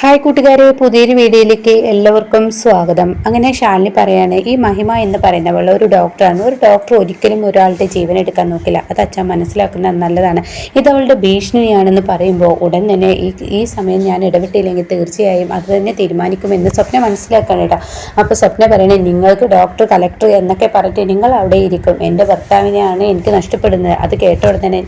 Hi കൂട്ടുകാരെ പുതിയൊരു വീഡിയോയിലേക്ക് എല്ലാവർക്കും സ്വാഗതം. അങ്ങനെ ഷാലിനി പറയാണ് ഈ മഹിമ എന്ന് പറയുന്നവൾ ഒരു ഡോക്ടറാണ്. ഒരു ഡോക്ടർ ഒരിക്കലും ഒരാളുടെ ജീവൻ എടുക്കാൻ നോക്കില്ല. അത് അച്ഛൻ മനസ്സിലാക്കുന്നത് നല്ലതാണ്. ഇത് അവളുടെ ഭീഷണിയാണെന്ന് പറയുമ്പോൾ ഉടൻ തന്നെ ഈ ഈ സമയം ഞാൻ ഇടപെട്ടില്ലെങ്കിൽ തീർച്ചയായും അത് തന്നെ തീരുമാനിക്കുമെന്ന് സ്വപ്ന മനസ്സിലാക്കാൻ കേട്ടോ. അപ്പോൾ സ്വപ്ന പറയണേ നിങ്ങൾക്ക് ഡോക്ടർ കലക്ടർ എന്നൊക്കെ പറഞ്ഞിട്ട് നിങ്ങൾ അവിടെ ഇരിക്കും. എന്റെ ഭർത്താവിനെയാണ് എനിക്ക് നഷ്ടപ്പെടുന്നത്. അത് കേട്ട തന്നെ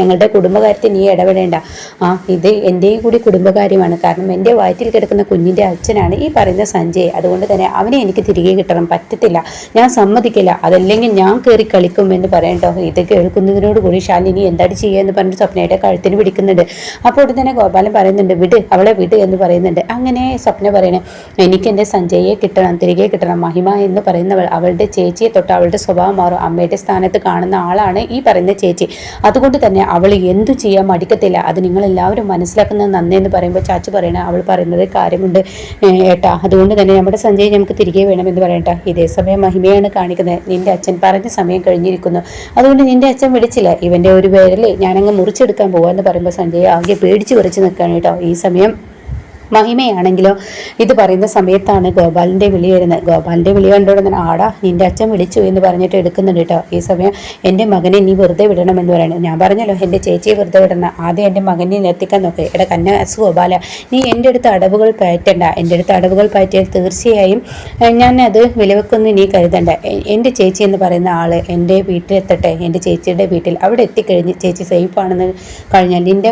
ഞങ്ങളുടെ കുടുംബകാര്യത്തിൽ നീ ഇടപെടേണ്ട. ആ ഇത് എന്റെയും കൂടി കുടുംബകാര്യമാണ്. കാരണം എന്റെ വയറ്റിൽ കിടക്കുന്ന കുഞ്ഞിന്റെ അച്ഛനാണ് ഈ പറയുന്ന സഞ്ജയ്. അതുകൊണ്ട് തന്നെ അവനെ എനിക്ക് തിരികെ കിട്ടണം. പറ്റത്തില്ല. ഞാൻ സമ്മതിക്കില്ല. അതല്ലെങ്കിൽ ഞാൻ കയറി കളിക്കും എന്ന് പറയണ്ടോ? ഇത് കേൾക്കുന്നതിനോട് കൂടി ശാലിനി എന്താണ് ചെയ്യുക എന്ന് പറഞ്ഞിട്ട് സ്വപ്നയുടെ കഴുത്തിന് പിടിക്കുന്നുണ്ട്. അപ്പോൾ ഉടൻ തന്നെ ഗോപാലൻ പറയുന്നുണ്ട് വിട് അവളെ വിട് എന്ന് പറയുന്നുണ്ട്. അങ്ങനെ സ്വപ്ന പറയണേ എനിക്ക് എന്റെ സഞ്ജയെ കിട്ടണം തിരികെ കിട്ടണം. മഹിമ എന്ന് പറയുന്നവൾ അവളുടെ ചേച്ചിയെ തൊട്ട് അവളുടെ സ്വഭാവം മാറും. അമ്മയുടെ സ്ഥാനത്ത് കാണുന്ന ആളാണ് ഈ പറയുന്ന ചേച്ചി. അതുകൊണ്ട് തന്നെ അവൾ എന്തു ചെയ്യാൻ മടിക്കത്തില്ല. അത് നിങ്ങൾ എല്ലാവരും മനസ്സിലാക്കുന്നത് നന്നേന്ന് പറയുമ്പോൾ ചാച്ചു പറയണ പറയുന്നത് കാര്യമുണ്ട്. ഏട്ടാ അതുകൊണ്ട് തന്നെ നമ്മുടെ സഞ്ജയ് നമുക്ക് തിരികെ വേണമെന്ന് പറയട്ടെ ഇതേ സമയം മഹിമയാണ് കാണിക്കുന്നത്. നിന്റെ അച്ഛൻ പറഞ്ഞ സമയം കഴിഞ്ഞിരിക്കുന്നു. അതുകൊണ്ട് നിന്റെ അച്ഛൻ വിളിച്ചില്ല. ഇവന്റെ ഒരു പേരിൽ ഞാനങ്ങ് മുറിച്ചെടുക്കാൻ പോവാന്ന് പറയുമ്പോൾ സഞ്ജയ് ആകെ പേടിച്ച് കുറച്ച് നിൽക്കുകയാണ് കേട്ടോ. ഈ സമയം മഹിമയാണെങ്കിലോ? ഇത് പറയുന്ന സമയത്താണ് ഗോപാലിന്റെ വിളി വരുന്നത്. ഗോപാലിന്റെ വിളി കണ്ടോടെ ആടാ നിന്റെ അച്ഛൻ വിളിച്ചു എന്ന് പറഞ്ഞിട്ട് എടുക്കുന്നുണ്ട് കേട്ടോ ഈ സമയം എന്റെ മകനെ നീ വെറുതെ വിടണമെന്ന് പറയുന്നത് ഞാൻ പറഞ്ഞല്ലോ എന്റെ ചേച്ചിയെ വെറുതെ വിടണം ആദ്യം എന്റെ മകനെ എത്തിക്കാൻ നോക്ക്. എടാ കന്നാസ് ഗോപാല നീ എന്റെ അടുത്ത് അടവുകൾ പയറ്റണ്ട. എന്റെ അടുത്ത് അടവുകൾ പയറ്റിയാൽ തീർച്ചയായും അത് വിലവെക്കൊന്നും നീ കരുതണ്ട. എന്റെ ചേച്ചി എന്ന് പറയുന്ന ആൾ എന്റെ വീട്ടിലെത്തട്ടെ. എന്റെ ചേച്ചിയുടെ വീട്ടിൽ അവിടെ എത്തിക്കഴിഞ്ഞ് ചേച്ചി സേഫ് ആണെന്ന് കഴിഞ്ഞാൽ നിന്റെ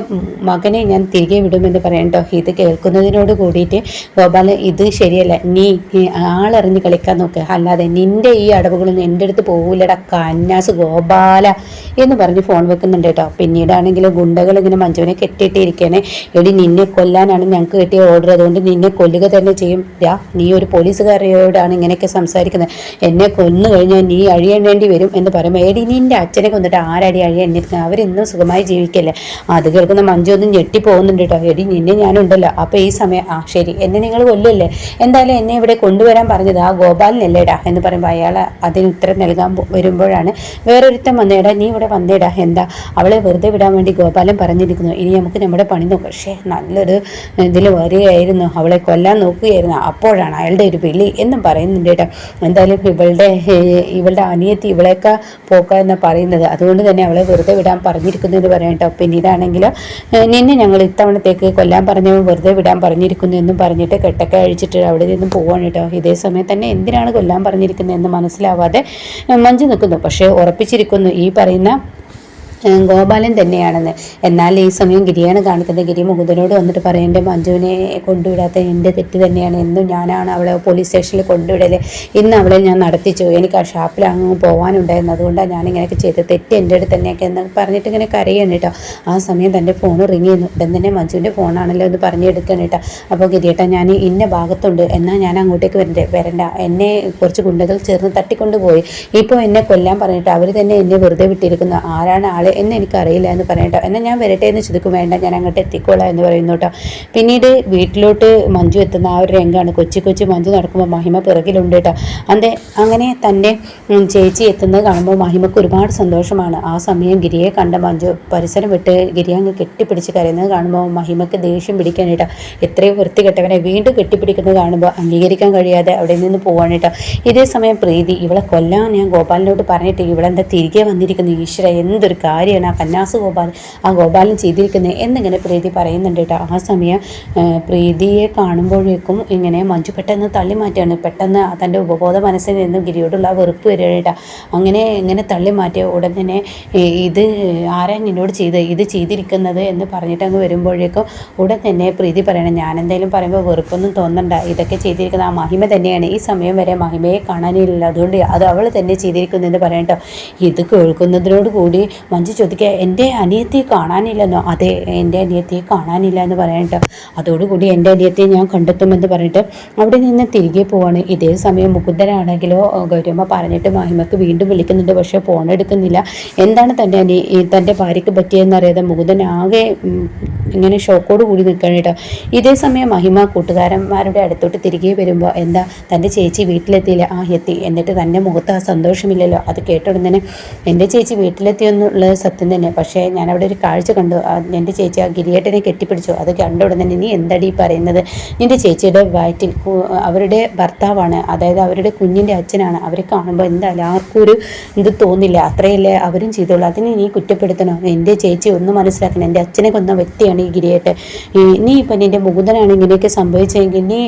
മകനെ ഞാൻ തിരികെ വിടുമെന്ന് പറയണ്ടോ ഇത് കേൾക്കുന്നതിനോട് കൂടിയിട്ട് ഗോപാലൻ ഇത് ശരിയല്ല. നീ ആളെറിഞ്ഞ് കളിക്കാൻ നോക്ക്. അല്ലാതെ നിന്റെ ഈ അടവുകളൊന്നും എന്റെ അടുത്ത് പോകില്ലടാ കന്നാസ് ഗോപാല എന്ന് പറഞ്ഞ് ഫോൺ വെക്കുന്നുണ്ട് കേട്ടോ. പിന്നീടാണെങ്കിൽ ഗുണ്ടകൾ ഇങ്ങനെ മഞ്ജുവിനെ കെട്ടിയിട്ടിരിക്കണേ എടി നിന്നെ കൊല്ലാനാണ് ഞങ്ങൾക്ക് കിട്ടിയ ഓർഡർ അതുകൊണ്ട് നിന്നെ കൊല്ലുക തന്നെ ചെയ്യും. യാ നീ ഒരു പോലീസുകാരോടാണ് ഇങ്ങനെയൊക്കെ സംസാരിക്കുന്നത്. എന്നെ കൊന്നു കഴിഞ്ഞാൽ നീ അഴിയേണ്ടി വരും എന്ന് പറയുമ്പോൾ എടി നിന്റെ അച്ഛനെ കൊന്നിട്ട് ആരടി അഴിയെണ്ണിരിക്കുന്നത് അവരെന്നും സുഖമായി ജീവിക്കല്ലേ? അത് കേൾക്കുന്ന മഞ്ജു ഒന്നും ഞെട്ടി പോകുന്നുണ്ട് കേട്ടോ. എടി നിന്നെ ഞാനുണ്ടല്ലോ. അപ്പോൾ ഈ സമയം ആ ശരി. എന്നെ നിങ്ങൾ കൊല്ലല്ലേ? എന്തായാലും എന്നെ ഇവിടെ കൊണ്ടുവരാൻ പറഞ്ഞത് ആ ഗോപാലിനല്ലേടാ എന്ന് പറയുമ്പോൾ അയാൾ അതിന് ഉത്തരം നൽകാൻ വരുമ്പോഴാണ് വേറൊരുത്തൻ വന്നേടാ നീ ഇവിടെ വന്നേടാ എന്താ? അവളെ വെറുതെ വിടാൻ വേണ്ടി ഗോപാലൻ പറഞ്ഞിരിക്കുന്നു. ഇനി നമുക്ക് നമ്മുടെ പണി നോക്കാം. പക്ഷേ നല്ലൊരു ഇതിൽ വരികയായിരുന്നു. അവളെ കൊല്ലാൻ നോക്കുകയായിരുന്നു. അപ്പോഴാണ് അയാളുടെ ഒരു വിളി എന്നും പറയുന്നുണ്ട് കേട്ടോ. എന്തായാലും ഇവളുടെ ഇവളുടെ അനിയത്തി ഇവളെയൊക്കെ പോക്ക എന്ന് പറയുന്നത്. അതുകൊണ്ട് തന്നെ അവളെ വെറുതെ വിടാൻ പറഞ്ഞിരിക്കുന്നു എന്ന് പറയാം കേട്ടോ. പിന്നീടാണെങ്കിൽ നിന്നെ ഞങ്ങൾ ഇത്തവണത്തേക്ക് കൊല്ലാൻ പറഞ്ഞവൾ വെറുതെ വിടാൻ പറഞ്ഞിരിക്കുന്നു എന്നും പറഞ്ഞിട്ട് കെട്ടൊക്കെ അഴിച്ചിട്ട് അവിടെ നിന്നും പോവാണ് കേട്ടോ. ഇതേ സമയത്ത് തന്നെ എന്തിനാണ് കൊല്ലാൻ പറഞ്ഞിരിക്കുന്നത് എന്ന് മനസ്സിലാവാതെ മഞ്ചു നിൽക്കുന്നു. പക്ഷേ ഉറപ്പിച്ചിരിക്കുന്നു. ഈ പറയുന്ന ഗോപാലൻ തന്നെയാണെന്ന്. എന്നാൽ ഈ സമയം ഗിരിയാണ് കാണിക്കുന്നത് ഗിരി മുകുന്ദനോട് വന്നിട്ട് പറയും എന്റെ മഞ്ജുവിനെ കൊണ്ടുവിടാത്ത എന്റെ തെറ്റ് തന്നെയാണ്. എന്നും ഞാനാണ് അവളെ പോലീസ് സ്റ്റേഷനിൽ കൊണ്ടുവിടൽ. ഇന്ന് അവളെ ഞാൻ നടത്തിച്ചു. എനിക്ക് ആ ഷാപ്പിൽ അങ്ങ് പോകാനുണ്ടായിരുന്നു അതുകൊണ്ടാണ് ഞാൻ ചെയ്തത്. തെറ്റ് എന്റെ അടുത്ത് തന്നെയൊക്കെ എന്ന് പറഞ്ഞിട്ട് ഇങ്ങനെ കരയാണ് കേട്ടോ. ആ സമയം തന്റെ ഫോൺ റിങ് ചെയ്യുന്നു. ഉടൻ തന്നെ മഞ്ജുവിന്റെ ഫോണാണല്ലോ എന്ന് പറഞ്ഞെടുക്കണം കേട്ടോ. അപ്പോൾ ഗിരിയേട്ടാ ഞാൻ ഇന്ന ഭാഗത്തുണ്ട്. എന്നാൽ ഞാൻ അങ്ങോട്ടേക്ക് വരണ്ടേ വരണ്ട. എന്നെ കുറച്ച് ഗുണ്ടകൾ ചേർന്ന് തട്ടിക്കൊണ്ട് പോയി. ഇപ്പോൾ എന്നെ കൊല്ലാൻ പറഞ്ഞിട്ട് അവർ തന്നെ എന്നെ വെറുതെ വിട്ടിരിക്കുന്നു. ആരാണ് ആൾ എന്ന് എനിക്കറിയില്ല എന്ന് പറയട്ടോ. എന്നാൽ ഞാൻ വരട്ടെ എന്ന് ചിതക്കും വേണ്ട. ഞാൻ അങ്ങോട്ട് എത്തിക്കോളാം എന്ന് പറയുന്നു കേട്ടോ. പിന്നീട് വീട്ടിലോട്ട് മഞ്ജു എത്തുന്ന ആ ഒരു രംഗമാണ്. കൊച്ചി കൊച്ചി മഞ്ജു നടക്കുമ്പോൾ മഹിമ പിറകിലുണ്ട് കേട്ടോ. അതെ അങ്ങനെ തന്റെ ചേച്ചി എത്തുന്നത് കാണുമ്പോൾ മഹിമക്ക് ഒരുപാട് സന്തോഷമാണ്. ആ സമയം ഗിരിയെ കണ്ട മഞ്ജു പരിസരം വിട്ട് ഗിരി അങ്ങ് കെട്ടിപ്പിടിച്ച് കരയുന്നത് കാണുമ്പോൾ മഹിമക്ക് ദേഷ്യം പിടിക്കാൻ കേട്ടോ. എത്രയോ വൃത്തികെട്ടവനെ വീണ്ടും കെട്ടിപ്പിടിക്കുന്നത് കാണുമ്പോൾ അംഗീകരിക്കാൻ കഴിയാതെ അവിടെ നിന്ന് പോവാണ് കേട്ടോ. ഇതേ സമയം പ്രീതി ഇവളെ കൊല്ലാൻ ഞാൻ ഗോപാലിനോട് പറഞ്ഞിട്ട് ഇവളെന്താ തിരികെ വന്നിരിക്കുന്നു? ഈശ്വര എന്തൊരു കാര്യമാണ് ആ കന്നാസ് ഗോപാലൻ ആ ഗോപാലൻ ചെയ്തിരിക്കുന്നത് എന്നിങ്ങനെ പ്രീതി പറയുന്നുണ്ട് കേട്ടോ. ആ സമയം പ്രീതിയെ കാണുമ്പോഴേക്കും ഇങ്ങനെ മഞ്ജു പെട്ടെന്ന് തള്ളി മാറ്റുകയാണ്. പെട്ടെന്ന് തന്റെ ഉപബോധ മനസ്സിൽ നിന്നും ഗിരിയോടുള്ള വെറുപ്പ് വരികയാണ് അങ്ങനെ ഇങ്ങനെ തള്ളി മാറ്റിയ ഉടൻ തന്നെ ഇത് ആരാ നിന്നോട് ചെയ്ത്? ഇത് ചെയ്തിരിക്കുന്നത് എന്ന് പറഞ്ഞിട്ട് അങ്ങ് വരുമ്പോഴേക്കും ഉടൻ തന്നെ പ്രീതി പറയണം ഞാൻ എന്തായാലും പറയുമ്പോൾ വെറുപ്പൊന്നും തോന്നണ്ട. ഇതൊക്കെ ചെയ്തിരിക്കുന്ന ആ മഹിമ തന്നെയാണ്. ഈ സമയം വരെ മഹിമയെ കാണാനില്ല. അതുകൊണ്ട് അത് അവൾ തന്നെ ചെയ്തിരിക്കുന്നു എന്ന് പറയട്ടോ ഇത് കേൾക്കുന്നതിനോട് കൂടി മഞ്ജു ചോദിക്കുക എന്റെ അനിയത്തി കാണാനില്ലെന്നോ? അതെ എന്റെ അനിയത്തി കാണാനില്ല എന്ന് പറയാനിട്ട് അതോടുകൂടി എന്റെ അനിയത്തിയെ ഞാൻ കണ്ടെത്തുമെന്ന് പറഞ്ഞിട്ട് അവിടെ നിന്ന് തിരികെ പോവാണ്. ഇതേ സമയം മുകുന്ദനാണെങ്കിലോ ഗൗരമ്മ പറഞ്ഞിട്ട് മഹിമക്ക് വീണ്ടും വിളിക്കുന്നുണ്ട്. പക്ഷേ ഫോൺ എടുക്കുന്നില്ല എന്താണ് തന്റെ അനി തന്റെ ഭാര്യയ്ക്ക് പറ്റിയതെന്നറിയാതെ മുകുന്ദൻ ആകെ ഇങ്ങനെ ഷോക്കോട് കൂടി നിൽക്കണം കേട്ടോ. ഇതേ സമയം മഹിമ കൂട്ടുകാരന്മാരുടെ അടുത്തോട്ട് തിരികെ വരുമ്പോൾ എന്താ തന്റെ ചേച്ചി വീട്ടിലെത്തിയില്ല? ആ എത്തി. എന്നിട്ട് തന്റെ മുഖത്ത് ആ സന്തോഷമില്ലല്ലോ. അത് കേട്ട ഉടൻ തന്നെ എന്റെ ചേച്ചി വീട്ടിലെത്തിയെന്നുള്ളത് സത്യം തന്നെ. പക്ഷേ ഞാൻ അവിടെ ഒരു കാഴ്ച കണ്ടു. എന്റെ ചേച്ചി ആ ഗിരിയേട്ടനെ കെട്ടിപ്പിടിച്ചു. അത് കണ്ട ഉടൻ തന്നെ നീ എന്തടി പറയുന്നത്? നിന്റെ ചേച്ചിയുടെ വയറ്റിൽ അവരുടെ ഭർത്താവാണ്. അതായത് അവരുടെ കുഞ്ഞിന്റെ അച്ഛനാണ്. അവരെ കാണുമ്പോൾ എന്തായാലും ആർക്കും ഒരു ഇത് തോന്നില്ല. അത്രയല്ലേ അവരും ചെയ്തോളൂ അതിനെ നീ കുറ്റപ്പെടുത്തണം? എന്റെ ചേച്ചി ഒന്ന് മനസ്സിലാക്കണം. എന്റെ അച്ഛനെ കൊന്ന വ്യക്തിയാണ് ഈ- നീ ഇപ്പം നിന്റെ മുകുന്ദനാണ് ഇങ്ങനെയൊക്കെ സംഭവിച്ചെങ്കിൽ നീ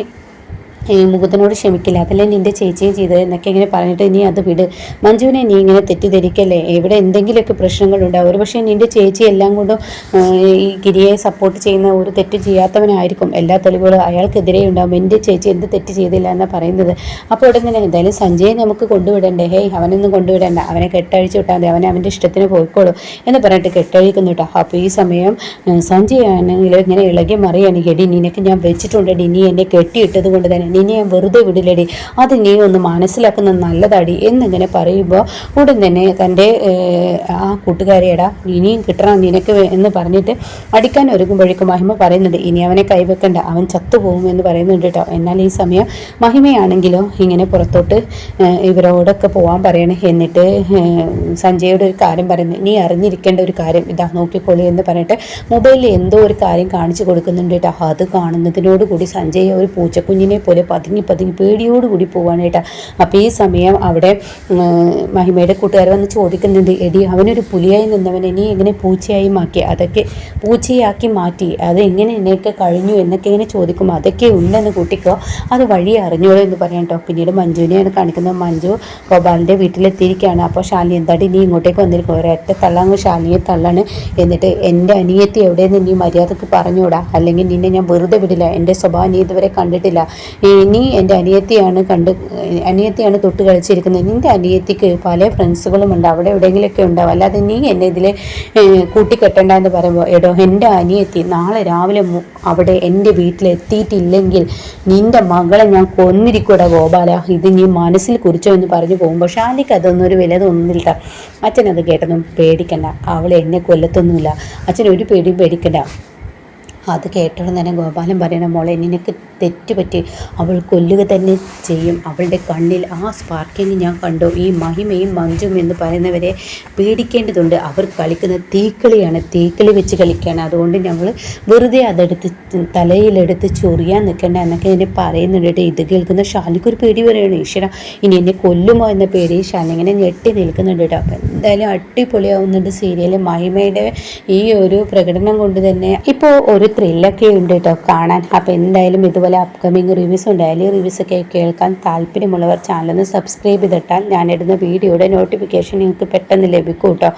മുകുന്ദനോട് ക്ഷമിക്കില്ല. അതല്ലേ നിന്റെ ചേച്ചിയും ചെയ്തത് എന്നൊക്കെ ഇങ്ങനെ പറഞ്ഞിട്ട് നീ അത് വിട്. മഞ്ജുവിനെ നീ ഇങ്ങനെ തെറ്റിദ്ധരിക്കല്ലേ? ഇവിടെ എന്തെങ്കിലുമൊക്കെ പ്രശ്നങ്ങളുണ്ടാവും ഒരു പക്ഷേ നിന്റെ ചേച്ചി എല്ലാം കൊണ്ടും ഈ ഗിരിയെ സപ്പോർട്ട് ചെയ്യുന്ന ഒരു തെറ്റ് ചെയ്യാത്തവനായിരിക്കും. എല്ലാ തെളിവുകളും അയാൾക്കെതിരെ ഉണ്ടാവും എന്റെ ചേച്ചി എന്ത് തെറ്റ് ചെയ്തില്ല എന്നാണ് പറയുന്നത്. അപ്പോൾ ഉടൻ തന്നെ എന്തായാലും സഞ്ജയെ നമുക്ക് കൊണ്ടുവിടണ്ടേ? ഹേയ് അവനൊന്നും കൊണ്ടുവിടണ്ട. അവനെ കെട്ടഴിച്ച് വിട്ടാൽ മതി. അവനെ അവന്റെ ഇഷ്ടത്തിന് പോയിക്കോളൂ എന്ന് പറഞ്ഞിട്ട് കെട്ടഴിക്കുന്നു കേട്ടോ. അപ്പോൾ ഈ സമയം സഞ്ജയ് ആണെങ്കിൽ ഇങ്ങനെ ഇളകി മറിയാണ്. എടി നിനക്ക് ഞാൻ വെച്ചിട്ടുണ്ട്. നീ എന്നെ കെട്ടിയിട്ടത് കൊണ്ട് തന്നെ. ഞാൻ വെറുതെ വിടില്ലടി. അത് നീ ഒന്ന് മനസ്സിലാക്കുന്നത് നല്ലതാടി എന്നിങ്ങനെ പറയുമ്പോൾ ഉടൻ തന്നെ തന്റെ ആ കൂട്ടുകാരിയടാ ഇനിയും കിട്ടണം നിനക്ക് എന്ന് പറഞ്ഞിട്ട് അടിക്കാൻ ഒരുങ്ങുമ്പോഴേക്കും മഹിമ പറയുന്നുണ്ട് ഇനി അവനെ കൈവെക്കണ്ട അവൻ ചത്തുപോകും എന്ന് പറയുന്നുണ്ട് കേട്ടോ എന്നാൽ ഈ സമയം മഹിമയാണെങ്കിലോ ഇങ്ങനെ പുറത്തോട്ട് ഇവരോടൊക്കെ പോകാൻ പറയണേ എന്നിട്ട് സഞ്ജയുടെ ഒരു കാര്യം പറയുന്നത് നീ അറിഞ്ഞിരിക്കേണ്ട ഒരു കാര്യം ഇതാ നോക്കിക്കോളൂ എന്ന് പറഞ്ഞിട്ട് മൊബൈലിൽ എന്തോ ഒരു കാര്യം കാണിച്ചു കൊടുക്കുന്നുണ്ട് കേട്ടോ അത് കാണുന്നതിനോടുകൂടി സഞ്ജയ് ഒരു പൂച്ചക്കുഞ്ഞിനെ പോലെ പതുങ്ങി പതുങ്ങി പേടിയോട് കൂടി കേട്ടോ അപ്പോൾ ഈ സമയം അവിടെ മഹിമയുടെ കൂട്ടുകാർ വന്ന് ചോദിക്കുന്നുണ്ട് എടി അവനൊരു പുലിയായി നിന്നവൻ നീ എങ്ങനെ പൂച്ചയായി മാറ്റി? അതൊക്കെ പൂച്ചയാക്കി മാറ്റി. അത് എങ്ങനെ എന്നെയൊക്കെ കഴിഞ്ഞു എന്നൊക്കെ ഇങ്ങനെ ചോദിക്കും. അതൊക്കെ ഉണ്ടെന്ന് കൂട്ടിക്കോ. അത് വഴി അറിഞ്ഞോളൂ എന്ന് പറയാം കേട്ടോ പിന്നീട് മഞ്ജുവിനെയാണ് കാണിക്കുന്നത്. മഞ്ജു ഗോപാലിന്റെ വീട്ടിലെത്തിയിരിക്കുകയാണ്. അപ്പോൾ ശാലിനി എന്താണ്ട് നീ ഇങ്ങോട്ടേക്ക് വന്നിരിക്കും ഒരൊറ്റ തള്ളാങ്ങ് ശാലിനിയെ തള്ളാണ്. എന്നിട്ട് എന്റെ അനിയത്തി എവിടെയെന്ന് നീ മര്യാദയ്ക്ക് പറഞ്ഞുകൂടാ? അല്ലെങ്കിൽ നിന്നെ ഞാൻ വെറുതെ വിടില്ല. എന്റെ സ്വഭാവം നീ ഇതുവരെ കണ്ടിട്ടില്ല. ഈ നീ എന്റെ അനിയത്തിയാണ് കണ്ട് അനിയത്തിയാണ് തൊട്ട് കളിച്ചിരിക്കുന്നത് നിന്റെ അനിയത്തിക്ക് പല ഫ്രണ്ട്സുകളും ഉണ്ട്. അവിടെ എവിടെയെങ്കിലുമൊക്കെ ഉണ്ടാവും. അല്ലാതെ നീ എന്നെ ഇതിൽ കൂട്ടിക്കെട്ടണ്ട എന്ന് പറയുമ്പോൾ എടോ എന്റെ അനിയത്തി നാളെ രാവിലെ അവിടെ എന്റെ വീട്ടിലെത്തിയിട്ടില്ലെങ്കിൽ നിന്റെ മകളെ ഞാൻ കൊന്നിരിക്കൂടെ ഗോപാല. ഇത് നീ മനസ്സിൽ കുറിച്ചോ എന്ന് പറഞ്ഞു പോകുമ്പോൾ ഷാലിക്ക് അതൊന്നും ഒരു വില തോന്നുന്നില്ല അച്ഛൻ അത് പേടിക്കണ്ട. അവൾ എന്നെ കൊല്ലത്തൊന്നുമില്ല. അച്ഛൻ ഒരു പേടിയും പേടിക്കണ്ട. അത് കേട്ടോളം തന്നെ ഗോപാലൻ പറയണ മോളെ നിനക്ക് തെറ്റുപറ്റി അവൾ കൊല്ലുക തന്നെ ചെയ്യും. അവളുടെ കണ്ണിൽ ആ സ്പാർക്കിങ് ഞാൻ കണ്ടു. ഈ മഹിമയും മഞ്ജും എന്ന് പറയുന്നവരെ പേടിക്കേണ്ടതുണ്ട്. അവർ കളിക്കുന്ന തീക്കളിയാണ്. തീക്കളി വെച്ച് കളിക്കുകയാണ് അതുകൊണ്ട് ഞങ്ങൾ വെറുതെ അതെടുത്ത് തലയിലെടുത്ത് ചൊറിയാൻ നിൽക്കേണ്ട എന്നൊക്കെ എന്നെ പറയുന്നുണ്ട് ഇത് കേൾക്കുന്ന ഷാലിക്ക് ഒരു പേടി വരെയാണ് ഈശ്വര ഇനി എന്നെ കൊല്ലുമോ എന്ന പേടി ഷാലിങ്ങനെ ഞെട്ടി നിൽക്കുന്നുണ്ട് കേട്ടോ. അപ്പം എന്തായാലും അടിപൊളിയാവുന്നുണ്ട് സീരിയൽ മഹിമയുടെ ഈ ഒരു പ്രകടനം കൊണ്ട് തന്നെ. ഇപ്പോൾ ഒരു ത്രില്ലൊക്കെ ഉണ്ട് കേട്ടോ കാണാൻ. അപ്പോൾ എന്തായാലും ഇതുപോലെ അപ്കമിങ് റിവ്യൂസ് ഉണ്ട്. ഡെയിലി റിവ്യൂസൊക്കെ കേൾക്കാൻ താല്പര്യമുള്ളവർ ചാനലൊന്ന് സബ്സ്ക്രൈബ് ചെയ്തിട്ടാൽ ഞാനിടുന്ന വീഡിയോയുടെ നോട്ടിഫിക്കേഷൻ നിങ്ങൾക്ക് പെട്ടെന്ന് ലഭിക്കും കേട്ടോ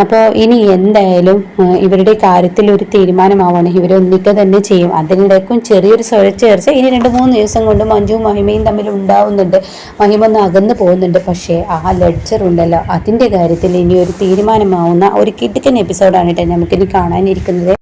അപ്പോൾ ഇനി എന്തായാലും ഇവരുടെ കാര്യത്തിൽ ഒരു തീരുമാനമാവാണ്. ഇവരൊന്നിക്ക തന്നെ ചെയ്യും. അതിനിടയ്ക്കും ചെറിയൊരു സ്വരച്ചേർച്ച ഇനി രണ്ട് മൂന്ന് ദിവസം കൊണ്ട് മഞ്ജുവും മഹിമയും തമ്മിൽ ഉണ്ടാവുന്നുണ്ട്. മഹിമ ഒന്ന് അകന്നു പോകുന്നുണ്ട്. പക്ഷേ ആ ലെഡ്ജർ ഉണ്ടല്ലോ. അതിന്റെ കാര്യത്തിൽ ഇനി ഒരു തീരുമാനമാവുന്ന ഒരു കിടുക്കൻ എപ്പിസോഡാണ് കേട്ടോ നമുക്കിനി കാണാനിരിക്കുന്നത്.